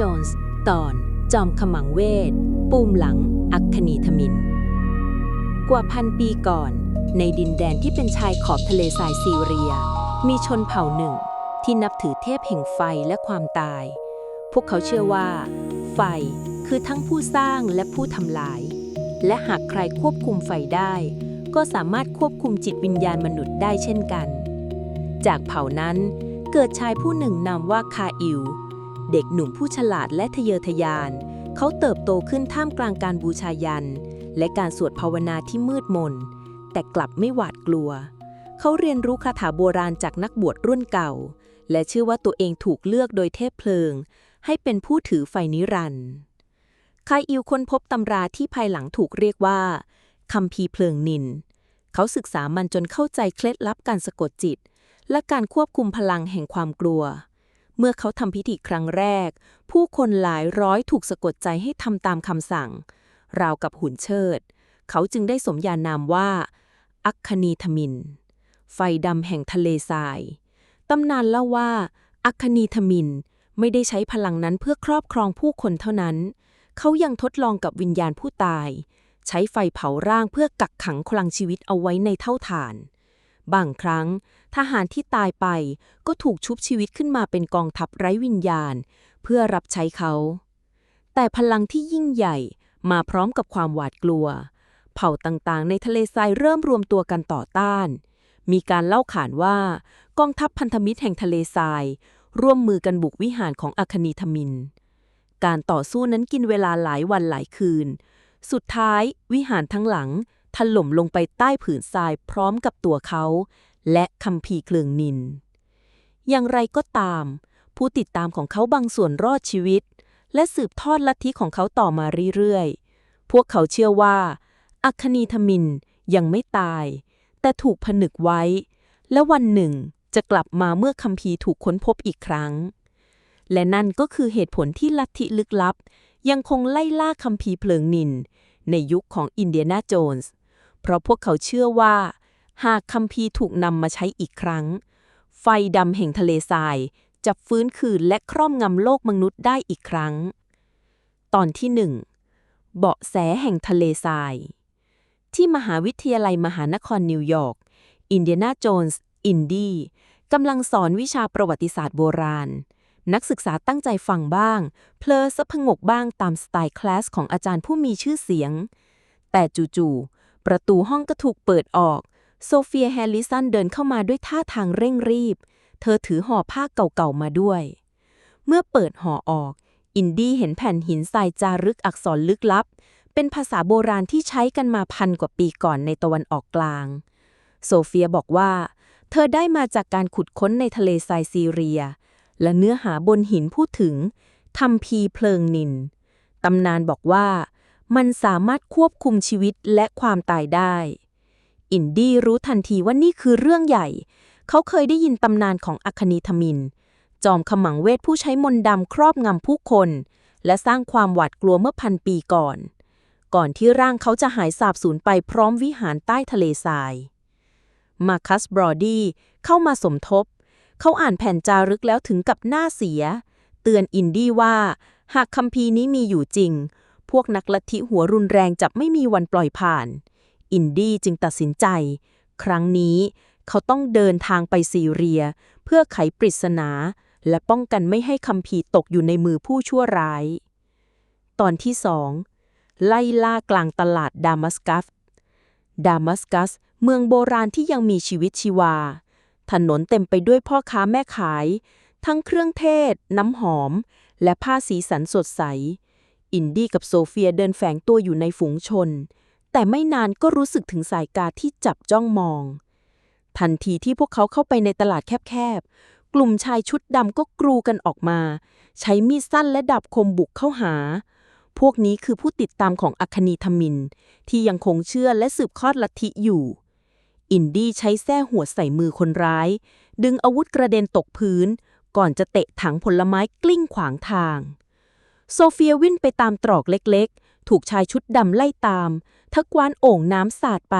จนส์ ตอน จอมขมังเวท ปูมหลัง อัคคณีธมิน กว่าพันปีก่อน ในดินแดนที่เป็นชายขอบทะเลทรายซีเรีย มีชนเผ่าหนึ่ง ที่นับถือเทพแห่งไฟและความตาย พวกเขาเชื่อว่า ไฟคือทั้งผู้สร้างและผู้ทำลาย และหากใครควบคุมไฟได้ ก็สามารถควบคุมจิตวิญญาณมนุษย์ได้เช่นกัน จากเผ่านั้นเกิดชายผู้หนึ่งนามว่าคาอิล เด็กหนุ่มผู้ฉลาดและทะเยอทะยาน เขาเติบโตขึ้นท่ามกลางการบูชายัน และการสวดภาวนาที่มืดมน แต่กลับไม่หวาดกลัว เขาเรียนรู้คาถาโบราณจากนักบวชรุ่นเก่า และเชื่อว่าตัวเองถูกเลือกโดยเทพเพลิง ให้เป็นผู้ถือไฟนิรันดร์คายอิลค้นพบตำราที่ภายหลังถูกเรียกว่าคัมภีเพลิงนิน เขาศึกษามันจนเข้าใจเคล็ดลับการสะกดจิต และการควบคุมพลังแห่งความกลัว เมื่อเขาทำพิธีครั้งแรก ผู้คนหลายร้อยถูกสะกดใจให้ทำตามคำสั่ง ราวกับหุ่นเชิด เขาจึงได้สมญานามว่า อัคคณีธมิน ไฟดำแห่งทะเลทราย ตำนานเล่าว่า อัคคณีธมินไม่ได้ใช้พลังนั้นเพื่อครอบครองผู้คนเท่านั้น เขายังทดลองกับวิญญาณผู้ตาย ใช้ไฟเผาร่างเพื่อกักขังพลังชีวิตเอาไว้ในเท่าฐาน บางครั้ง ทหารที่ตายไปก็ถูกชุบชีวิตขึ้นมาเป็นกองทัพไร้วิญญาณ เพื่อรับใช้เขา แต่พลังที่ยิ่งใหญ่มาพร้อมกับความหวาดกลัว เผ่าต่างๆ ในทะเลทรายเริ่มรวมตัวกันต่อต้าน มีการเล่าขานว่ากองทัพพันธมิตรแห่งทะเลทราย ร่วมมือกันบุกวิหารของอัคนีธมิน การต่อสู้นั้นกินเวลาหลายวันหลายคืน สุดท้ายวิหารทั้งหลัง ถล่มลงไปใต้ผืนทรายพร้อมกับตัวเขา และคัมภีร์เคลืองนิน อย่างไรก็ตาม ผู้ติดตามของเขาบางส่วนรอดชีวิต และสืบทอดลัทธิของเขาต่อมาเรื่อยๆ พวกเขาเชื่อว่า อัคคณีธมินยังไม่ตาย แต่ถูกผนึกไว้ และวันหนึ่งจะกลับมาเมื่อคัมภีร์ถูกค้นพบอีกครั้ง และนั่นก็คือเหตุผลที่ลัทธิลึกลับ ยังคงไล่ล่าคัมภีร์เพลิงนิน ในยุคของอินเดียนาโจนส์ เพราะพวกเขาเชื่อว่า หากคัมภีร์ถูกนำมาใช้อีกครั้ง ไฟดำแห่งทะเลทรายจะฟื้นคืนและครอบงำโลกมนุษย์ได้อีกครั้ง ตอนที่หนึ่งเบาะแสแห่งทะเลทราย ที่มหาวิทยาลัยมหานครนิวยอร์ก อินเดียนาโจนส์ อินดี้กำลังสอนวิชาประวัติศาสตร์โบราณ นักศึกษาตั้งใจฟังบ้าง เพลอสะพงกบ้างตามสไตล์คลาสของอาจารย์ผู้มีชื่อเสียง แต่จู่ๆ ประตูห้องก็ถูกเปิดออก โซเฟียแฮร์ริสันเดินเข้ามาด้วยท่าทางเร่งรีบ เธอถือห่อผ้าเก่าๆมาด้วย เมื่อเปิดห่อออก อินดี้เห็นแผ่นหินทรายจารึกอักษรลึกลับ เป็นภาษาโบราณที่ใช้กันมาพันกว่าปีก่อนในตะวันออกกลาง โซเฟียบอกว่า เธอได้มาจากการขุดค้นในทะเลทรายซีเรีย และเนื้อหาบนหินพูดถึงทำพีเพลิงนินตำนานบอกว่า มันสามารถควบคุมชีวิตและความตายได้ อินดี้รู้ทันทีว่านี่คือเรื่องใหญ่ เขาเคยได้ยินตำนานของอัคนีธมิน จอมขมังเวทผู้ใช้มนต์ดำครอบงำผู้คน และสร้างความหวาดกลัวเมื่อพันปีก่อน ก่อนที่ร่างเขาจะหายสาบสูญไปพร้อมวิหารใต้ทะเลทราย มาคัสบรอดี้เข้ามาสมทบ เขาอ่านแผ่นจารึกแล้วถึงกับหน้าเสีย เตือนอินดี้ว่า หากคัมภีร์นี้มีอยู่จริง พวกนักลัทธิหัวรุนแรงจะไม่มีวันปล่อยผ่าน อินดี้จึงตัดสินใจ ครั้งนี้เขาต้องเดินทางไปซีเรีย เพื่อไขปริศนา และป้องกันไม่ให้คัมภีร์ตกอยู่ในมือผู้ชั่วร้าย ตอนที่สองไล่ล่ากลางตลาดดามัสกัส ดามัสกัส เมืองโบราณที่ยังมีชีวิตชีวา ถนนเต็มไปด้วยพ่อค้าแม่ขาย ทั้งเครื่องเทศ น้ำหอม และผ้าสีสันสดใส อินดี้กับโซเฟียเดินแฝงตัวอยู่ในฝูงชน แต่ไม่นานก็รู้สึกถึงสายตาที่จับจ้องมอง ทันทีที่พวกเขาเข้าไปในตลาดแคบๆ กลุ่มชายชุดดำก็กรูกันออกมา ใช้มีดสั้นและดาบคมบุกเข้าหา พวกนี้คือผู้ติดตามของอัคนีธมิน ที่ยังคงเชื่อและสืบทอดลัทธิอยู่อินดี้ใช้แส้หัวใส่มือคนร้าย ดึงอาวุธกระเด็นตกพื้น ก่อนจะเตะถังผลไม้กลิ้งขวางทาง โซเฟียวิ่งไปตามตรอกเล็กๆ ถูกชายชุดดำไล่ตามทักวานโอ่งน้ำสาดไป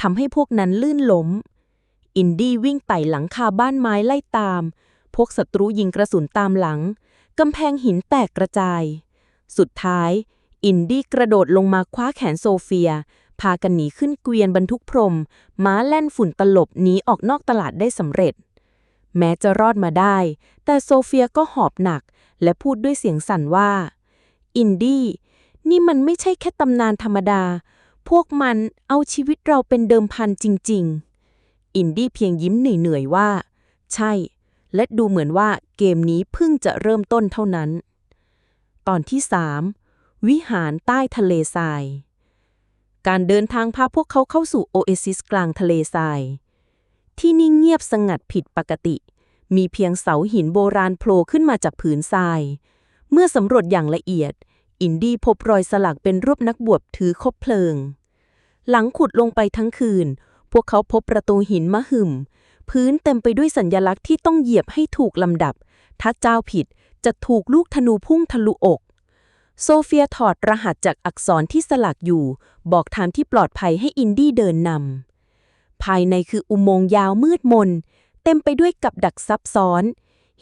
ทำให้พวกนั้นลื่นล้ม อินดี้วิ่งไต่หลังคาบ้านไม้ไล่ตาม พวกศัตรูยิงกระสุนตามหลังกำแพงหินแตกกระจาย สุดท้าย อินดี้กระโดดลงมาคว้าแขนโซเฟีย พากันหนีขึ้นเกวียนบรรทุกพรม ม้าแล่นฝุ่นตลบหนีออกนอกตลาดได้สำเร็จ แม้จะรอดมาได้ แต่โซเฟียก็หอบหนัก และพูดด้วยเสียงสั่นว่า อินดี้นี่มันไม่ใช่แค่ตำนานธรรมดา พวกมันเอาชีวิตเราเป็นเดิมพันจริง ๆ อินดี้เพียงยิ้มเหนื่อยๆว่า ใช่ และดูเหมือนว่าเกมนี้เพิ่งจะเริ่มต้นเท่านั้น ตอนที่3วิหารใต้ทะเลทราย การเดินทางพาพวกเขาเข้าสู่โอเอซิสกลางทะเลทราย ที่นี่เงียบสงัดผิดปกติ มีเพียงเสาหินโบราณโผล่ขึ้นมาจากผืนทราย เมื่อสำรวจอย่างละเอียด อินดี้พบรอยสลักเป็นรูปนักบวชถือคบเพลิง หลังขุดลงไปทั้งคืน พวกเขาพบประตูหินมะหึม พื้นเต็มไปด้วยสัญญลักษณ์ที่ต้องเหยียบให้ถูกลำดับ ถ้าเจ้าผิดจะถูกลูกธนูพุ่งทะลุอก โซเฟียถอดรหัสจากอักษรที่สลักอยู่ บอกทางที่ปลอดภัยให้อินดี้เดินนำภายในคืออุโมงค์ยาวมืดมน ต็มไปด้วยกับดักซับซ้อน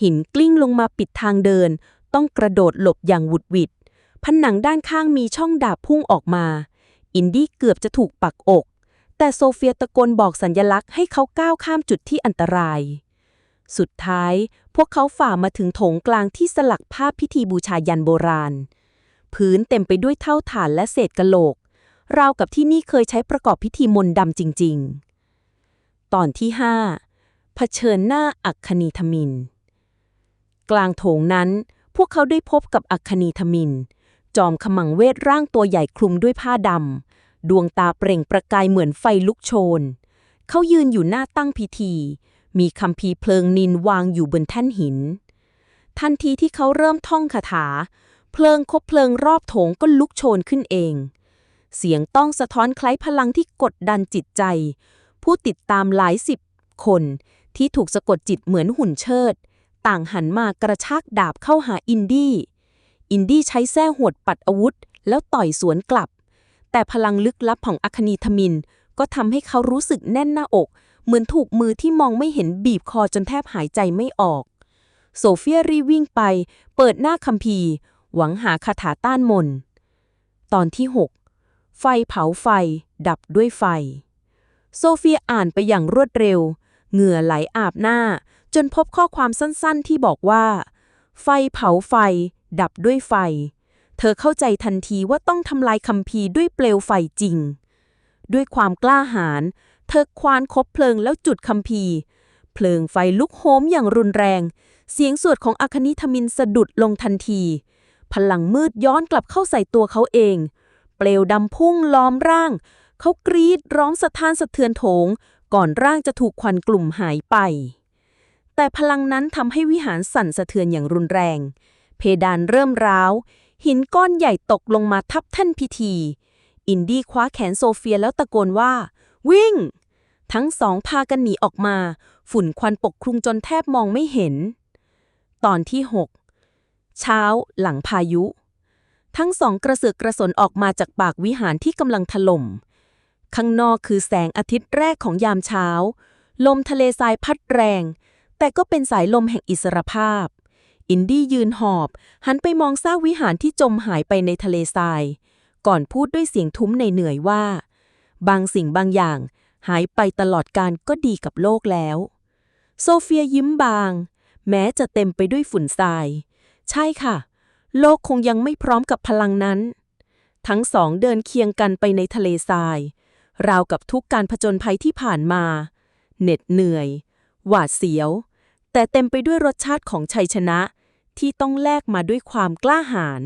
หินกลิ้งลงมาปิดทางเดิน ต้องกระโดดหลบอย่างหวุดหวิด ผนังด้านข้างมีช่องดาบพุ่งออกมา อินดี้เกือบจะถูกปักอก แต่โซเฟียตะโกนบอกสัญญลักษณ์ให้เขาก้าวข้ามจุดที่อันตราย สุดท้าย พวกเขาฝ่ามาถึงโถงกลางที่สลักภาพพิธีบูชายันโบราณ พื้นเต็มไปด้วยเท่าฐานและเศษกะโหลก ราวกับที่นี่เคยใช้ประกอบพิธีมนต์ดำจริง ๆ ตอนที่5 เผชิญหน้าอัคคณีธมิน กลางโถงนั้น พวกเขาได้พบกับอัคคณีธมิน จอมขมังเวทร่างตัวใหญ่คลุมด้วยผ้าดำ ดวงตาเปล่งประกายเหมือนไฟลุกโชน เขายืนอยู่หน้าตั้งพิธี มีคำพีเพลิงนินวางอยู่บนแท่นหิน ทันทีที่เขาเริ่มท่องคาถา เพลิงคบเพลิงรอบโถงก็ลุกโชนขึ้นเอง เสียงต้องสะท้อนคล้ายพลังที่กดดันจิตใจ ผู้ติดตามหลายสิบคน ที่ถูกสะกดจิตเหมือนหุ่นเชิด ต่างหันมากระชากดาบเข้าหาอินดี้ อินดี้ใช้แส้หวดปัดอาวุธ แล้วต่อยสวนกลับ แต่พลังลึกลับของอัคนีธมิน ก็ทำให้เขารู้สึกแน่นหน้าอก เหมือนถูกมือที่มองไม่เห็นบีบคอจนแทบหายใจไม่ออก โซเฟียรีวิ่งไป เปิดหน้าคัมภีร์ หวังหาคาถาต้านมนต์ตอนที่ 6 ไฟเผาไฟ ดับด้วยไฟ โซเฟียอ่านไปอย่างรวดเร็ว เหงื่อไหลอาบหน้า จนพบข้อความสั้นๆ ที่บอกว่า ไฟเผาไฟ ดับด้วยไฟ เธอเข้าใจทันทีว่าต้องทำลายคัมภีร์ด้วยเปลวไฟจริง ด้วยความกล้าหาญเธอควานคบเพลิงแล้วจุดคัมภีร์ เพลิงไฟลุกโหมอย่างรุนแรง เสียงสวดของอัคนิธมินสะดุดลงทันที พลังมืดย้อนกลับเข้าใส่ตัวเขาเอง เปลวดำพุ่งล้อมร่าง เขากรีดร้องสะท้านสะเทือนโถง ก่อนร่างจะถูกควันกลุ่มหายไป แต่พลังนั้นทำให้วิหารสั่นสะเทือนอย่างรุนแรง เพดานเริ่มร้าว หินก้อนใหญ่ตกลงมาทับแท่นพิธี อินดี้คว้าแขนโซเฟียแล้วตะโกนว่า วิ่ง ทั้งสองพากันหนีออกมา ฝุ่นควันปกคลุมจนแทบมองไม่เห็น ตอนที่ 6 เช้าหลังพายุ ทั้งสองกระเสือกกระสนออกมาจากปากวิหารที่กำลังถล่ม ข้างนอกคือแสงอาทิตย์แรกของยามเช้า ลมทะเลทรายพัดแรง แต่ก็เป็นสายลมแห่งอิสรภาพ อินดี้ยืนหอบ หันไปมองซากวิหารที่จมหายไปในทะเลทราย ก่อนพูดด้วยเสียงทุ้มในเหนื่อยว่า บางสิ่งบางอย่าง หายไปตลอดการก็ดีกับโลกแล้ว โซเฟียยิ้มบาง แม้จะเต็มไปด้วยฝุ่นทราย ใช่ค่ะ โลกคงยังไม่พร้อมกับพลังนั้น ทั้งสองเดินเคียงกันไปในทะเลทราย ราวกับทุกการผจญภัยที่ผ่านมา เหน็ดเหนื่อย หวาดเสียว แต่เต็มไปด้วยรสชาติของชัยชนะ ที่ต้องแลกมาด้วยความกล้าหาญ